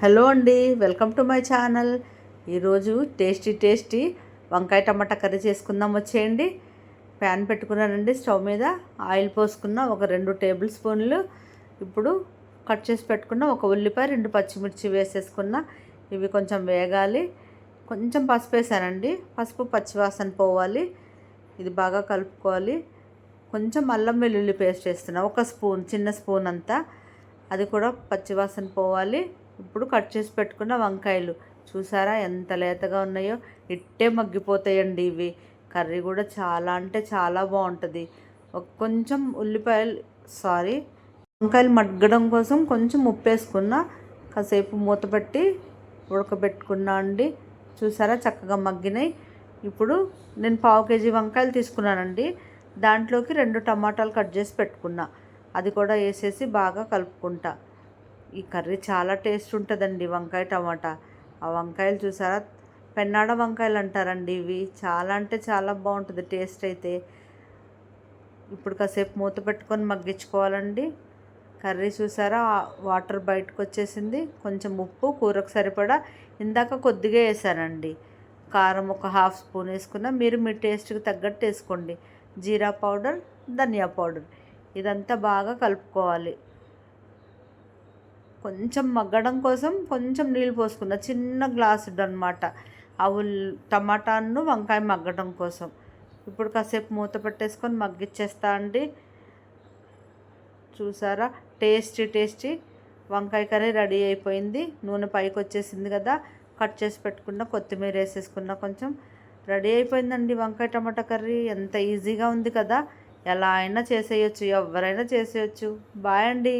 Hello అండి welcome to my channel. ఈరోజు tasty tasty వంకాయ టమాటా కర్రీ చేసుకుందాం వచ్చేయండి. ప్యాన్ పెట్టుకున్నానండి స్టవ్ మీద ఆయిల్ పోసుకున్న ఒక రెండు టేబుల్ స్పూన్లు. ఇప్పుడు కట్ చేసి పెట్టుకున్న ఒక ఉల్లిపాయ రెండు పచ్చిమిర్చి వేసేసుకున్న. ఇవి కొంచెం వేగాలి. కొంచెం పసుపు వేసానండి. పసుపు పచ్చివాసన పోవాలి. ఇది బాగా కలుపుకోవాలి. కొంచెం అల్లం వెల్లుల్లి పేస్ట్ వేస్తున్నా ఒక స్పూన్ చిన్న స్పూన్ అంతా. అది కూడా పచ్చివాసన పోవాలి. ఇప్పుడు కట్ చేసి పెట్టుకున్న వంకాయలు. చూసారా ఎంత లేతగా ఉన్నాయో? ఇట్టే మగ్గిపోతాయండి ఇవి. కర్రీ కూడా చాలా అంటే చాలా బాగుంటుంది. కొంచెం ఉల్లిపాయలు సారీ వంకాయలు మగ్గడం కోసం కొంచెం ఉప్పు వేసుకున్న కాసేపు మూత పెట్టి ఉడకబెట్టుకున్నా అండి. చూసారా చక్కగా మగ్గినాయి. ఇప్పుడు నేను పావు కేజీ వంకాయలు తీసుకున్నానండి. దాంట్లోకి రెండు టమాటాలు కట్ చేసి పెట్టుకున్నా. అది కూడా వేసేసి బాగా కలుపుకుంటా. ఈ కర్రీ చాలా టేస్ట్ ఉంటుందండి వంకాయ టమాటా. ఆ వంకాయలు చూసారా? పెన్నాడ వంకాయలు అంటారండి ఇవి. చాలా అంటే చాలా బాగుంటుంది టేస్ట్ అయితే. ఇప్పుడు కాసేపు మూత పెట్టుకొని మగ్గించుకోవాలండి. కర్రీ చూసారా? వాటర్ బయటకు వచ్చేసింది. కొంచెం ఉప్పు కూరకు సరిపడా. ఇందాక కొద్దిగా వేసానండి. కారం ఒక హాఫ్ స్పూన్ వేసుకున్న. మీరు మీ టేస్ట్కి తగ్గట్టు వేసుకోండి. జీరా పౌడర్ ధనియా పౌడర్. ఇదంతా బాగా కలుపుకోవాలి. కొంచెం మగ్గడం కోసం కొంచెం నీళ్ళు పోసుకున్న చిన్న గ్లాసు అనమాట ఆ టమాటాను వంకాయ మగ్గడం కోసం. ఇప్పుడు కాసేపు మూత పెట్టేసుకొని మగ్గిచ్చేస్తా అండి. చూసారా? టేస్టీ టేస్టీ వంకాయ కర్రీ రెడీ అయిపోయింది. నూనె పైకి వచ్చేసింది కదా. కట్ చేసి పెట్టుకున్న కొత్తిమీర వేసేసుకున్న కొంచెం. రెడీ అయిపోయిందండి వంకాయ టమాటా కర్రీ. ఎంత ఈజీగా ఉంది కదా. ఎలా అయినా చేసేయచ్చు ఎవరైనా చేసేయచ్చు. బాయ్ అండి.